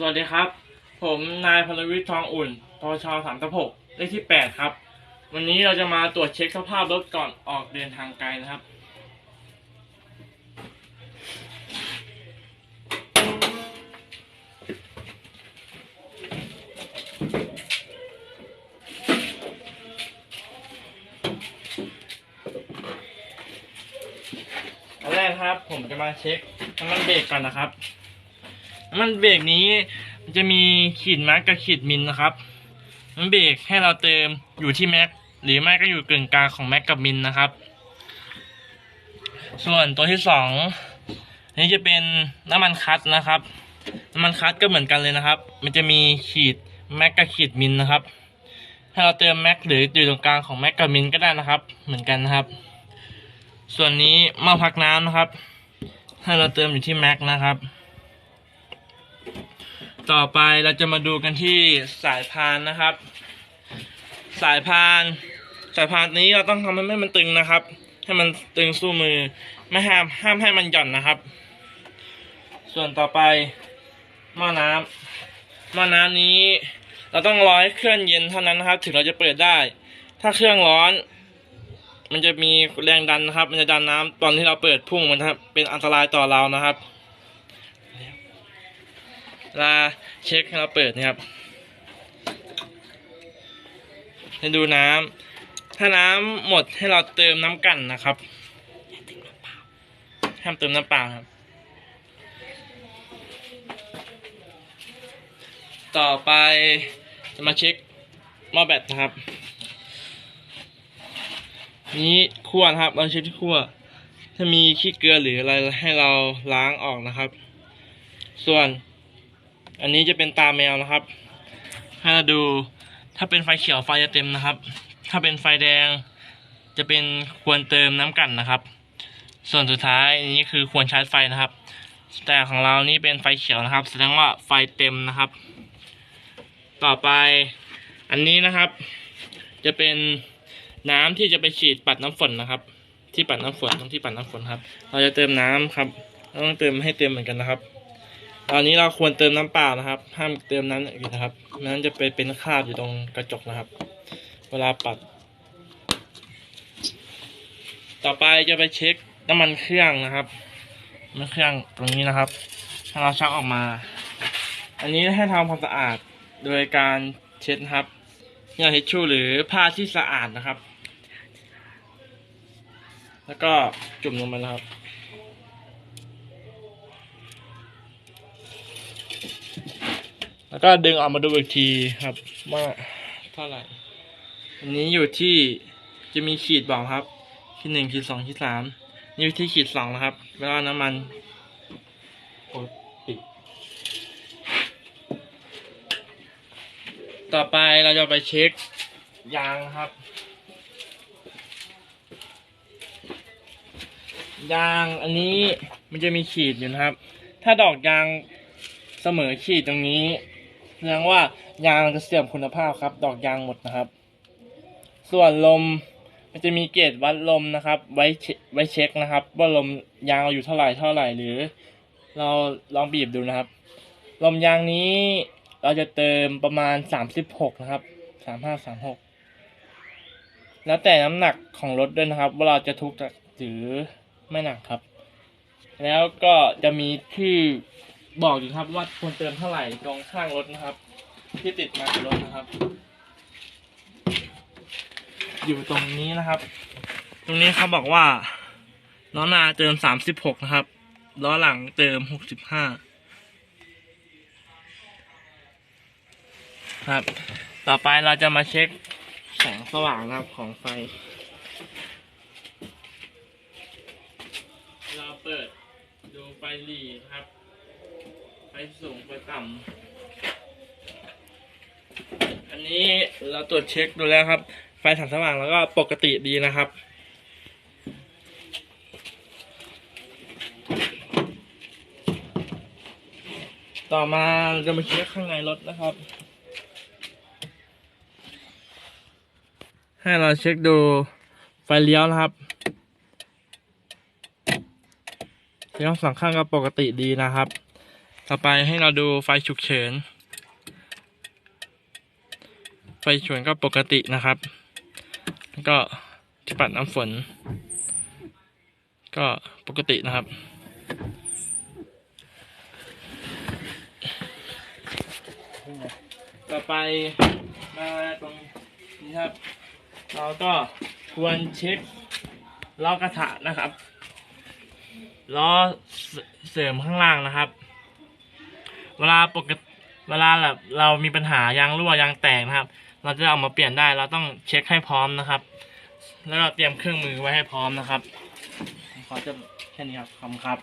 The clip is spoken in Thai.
สวัสดีครับ ผมนายพลวิทย์ทองอุ่นปชสามทับหกเลขที่แปดครับ วันนี้เราจะมาตรวจเช็คสภาพรถก่อนออกเดินทางไกลนะครับ อันแรกครับ ผมจะมาเช็คน้ำมันเบรกก่อนนะครับ มันเบรกนี้มันจะมีขีดแม็กกับขีดมินนะครับ มันเบรกให้เราเติมอยู่ที่แม็กหรือไม่ก็อยู่กึ่งกลางของแม็กกับมินนะครับ ส่วนตัวที่สองนนี้จะเป็นน้ำมันคัตนะครับน้ำมันคัตก็เหมือนกันเลยนะครับ มันจะมีขีดแม็กกับขีดมินนะครับให้เราเติมแม็กหรืออยู่ตรงกลางของแม็กกับมินก็ได้นะครับ เหมือนกันนะครับ ส่วนนี้ม้อพักน้ำนะครับ ให้เราเติมอยู่ที่แม็กนะครับ ต่อไปเราจะมาดูกันที่สายพานนะครับ สายพาน สายพานนี้เราต้องทำให้มันตึงนะครับ ให้มันตึงสู้มือ ไม่ห้ามห้ามให้มันหย่อนนะครับ ส่วนต่อไปหม้อน้ำหม้อน้ำนี้ เราต้องรอให้เครื่องเย็นเท่านั้นนะครับ ถึงเราจะเปิดได้ ถ้าเครื่องร้อน มันจะมีแรงดันนะครับ มันจะดันน้ำตอนที่เราเปิดพุ่งมันนะครับเป็นอันตรายต่อเรานะครับ ลาเช็คให้เราเปิดนะครับให้ดูน้ำถ้าน้ำหมดให้เราเติมน้ำกันนะครับห้ามเติมน้ำเปล่าครับ ต่อไปจะมาเช็คหม้อแบตนะครับ นี้ขั้วนะครับ เราเช็คที่ขั้วถ้ามีขี้เกลือหรืออะไรให้เราล้างออกนะครับ ส่วน อันนี้จะเป็นตาแมวนะครับ ให้เราดูถ้าเป็นไฟเขียวไฟจะเต็มนะครับ ถ้าเป็นไฟแดงจะเป็นควรเติมน้ำกันนะครับ ส่วนสุดท้ายอันนี้คือควรชาร์จไฟนะครับ แต่ของเรานี่เป็นไฟเขียวนะครับ แสดงว่าไฟเต็มนะครับ ต่อไปอันนี้นะครับ จะเป็นน้ำที่จะไปฉีดปัดน้ำฝนนะครับ ที่ปัดน้ำฝนตรงที่ปัดน้ำฝนครับ เราจะเติมน้ำครับเราต้องเติมให้เต็มเหมือนกันนะครับ ตอนนี้เราควรเติมน้ำเปล่านะครับ ห้ามเติมน้ำอื่นนะครับนั้นจะไปเป็นคราบอยู่ตรงกระจกนะครับ เวลาปัด ต่อไปจะไปเช็คน้ำมันเครื่องนะครับน้ำมันเครื่องตรงนี้นะครับถ้าเราชักออกมา อันนี้ให้ทำความสะอาดโดยการเช็ดครับยาทิชชู่หรือผ้าที่สะอาดนะครับ แล้วก็จุ่มลงไปนะครับ แล้วก็ดึงออกมาดูอีกทีครับ ว่าเท่าไหร่อันนี้อยู่ที่จะมีขีดบอกครับ ขีดหนึ่งขีดสองขีดสามนี่อยู่ที่ขีดสองนะครับ แล้วก็น้ำมันโอ้ปิดต่อไปเราจะไปเช็คยางนะครับยางอันนี้มันจะมีขีดอยู่นะครับ ถ้าดอกยางเสมอขีดตรงนี้ แสดงว่ายางจะเสื่อมคุณภาพครับ ดอกยางหมดนะครับ ส่วนลมมันจะมีเกจวัดลมนะครับ ไว้เช็คไว้เช็คนะครับ ว่าลมยางเราอยู่เท่าไหร่เท่าไหร่หรือ เราลองบีบดูนะครับ ลมยางนี้เราจะเติมประมาณสามสิบหกนะครับสามห้าสามหกแล้วแต่น้ำหนักของรถด้วยนะครับ ว่าเราจะทุกข์หรือไม่หนักครับ แล้วก็จะมีที่ บอกอยู่ครับว่าควรเติมเท่าไหร่ตรงข้างรถนะครับ ที่ติดมากับรถนะครับ อยู่ตรงนี้นะครับ ตรงนี้เขาบอกว่าล้อหน้าเติมสามสิบหกนะครับล้อหลังเติมหกสิบห้าครับ ต่อไปเราจะมาเช็คแสงสว่างนะครับของไฟ เราเปิดดูไฟหลีครับ ไฟสูงไฟต่ำอันนี้เราตรวจเช็คดูแล้วครับ ไฟถ่านสว่างแล้วก็ปกติดีนะครับต่อมาเราจะมาเช็คข้างในรถนะครับ ให้เราเช็คดูไฟเลี้ยวนะครับไฟทั้งสองข้างก็ปกติดีนะครับ ต่อไปให้เราดูไฟฉุกเฉิน ไฟฉุกเฉินก็ปกตินะครับ แล้วก็ที่ปัดน้ำฝน ก็ปกตินะครับต่อไปมาตรงนี้ครับ เราก็ควรเช็คล้อกระถะนะครับล้อเสริมข้างล่างนะครับ เวลาปกติเวลาแบบเรามีปัญหายางรั่วยางแตกนะครับ เราจะเอามาเปลี่ยนได้เราต้องเช็คให้พร้อมนะครับ แล้วก็เตรียมเครื่องมือไว้ให้พร้อมนะครับขอจะแค่นี้ครับขอบคุณครับ